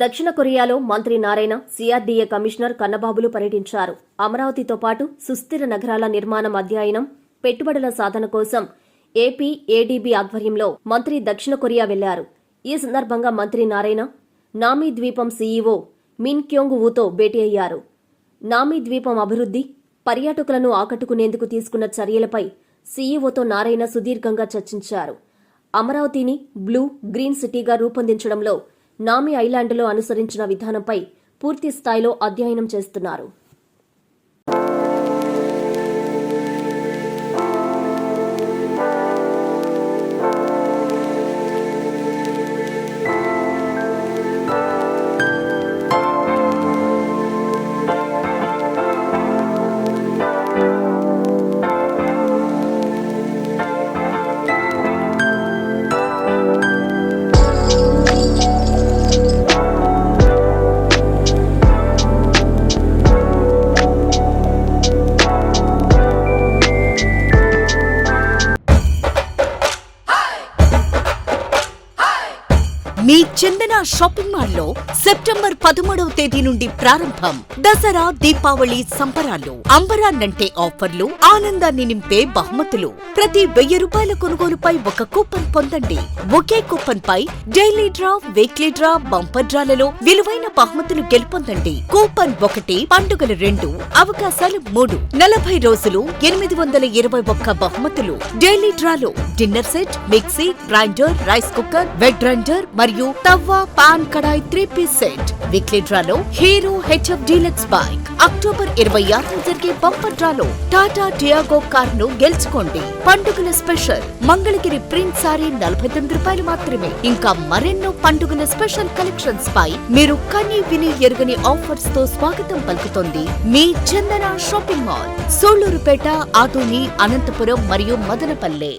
దక్షిణ కొరియాలో మంత్రి నారాయణ సిఆర్డీఏ కమిషనర్ కన్నబాబులు పర్యటించారు. అమరావతితో పాటు సుస్థిర నగరాల నిర్మాణం అధ్యయనం పెట్టుబడుల సాధన కోసం ఏపీ ఏడీబీ ఆధ్వర్యంలో మంత్రి దక్షిణ కొరియా వెళ్ళారు. ఈ సందర్భంగా మంత్రి నారాయణ నామీ ద్వీపం సీఈఓ మిన్ క్యోంగ్ వుతో భేటీ అయ్యారు. నామీ ద్వీపం అభివృద్ధి పర్యాటకులను ఆకట్టుకునేందుకు తీసుకున్న చర్యలపై సీఈఓతో నారాయణ సుదీర్ఘంగా చర్చించారు. అమరావతిని బ్లూ గ్రీన్ సిటీగా రూపొందించడంలో నామి ఐలాండ్లో అనుసరించిన విధానంపై పూర్తి స్థాయిలో అధ్యయనం చేస్తున్నారు. మీ చందన షాపింగ్ మాల్లో సెప్టెంబర్ పదమూడవ తేదీ నుండి ప్రారంభం. దసరా దీపావళి సంబరాలు. అంబరాన్నంటే ఆఫర్లు ఆనందాన్ని నింపే బహుమతులు. ప్రతి వెయ్యి రూపాయల కొనుగోలుపై ఒక కూపన్ పొందండి. ఒకే కూపన్ పై daily draw weekly draw bumper డ్రాలలో విలువైన బహుమతులు గెలుపొందండి. కూపన్ ఒకటి పండుగలు రెండు అవకాశాలు మూడు. నలభై రోజులు ఎనిమిది వందల ఇరవై ఒక్క బహుమతులు. డైలీ డ్రాలో dinner set mixie grinder rice cooker wet grinder మరియు tawa pan kadai three piece set. Weekly డ్రాలో Hero HF deluxe bike. October ఇరవై ఆరున జరిగే బంపర్ డ్రాలో టాటా టియాగో కార్ను గెలుచుకోండి. పండుగల స్పెషల్ మంగళగిరి ప్రింట్ సారీ నలభై తొమ్మిది రూపాయలు మాత్రమే. ఇంకా మరెన్నో పండుగల స్పెషల్ కలెక్షన్స్ పై మీరు కనీ విని ఎరుగని ఆఫర్స్తో స్వాగతం పలుకుతోంది మీ చందన షాపింగ్ మాల్. సోళ్ళూరుపేట ఆదోని అనంతపురం మరియు మదనపల్లె.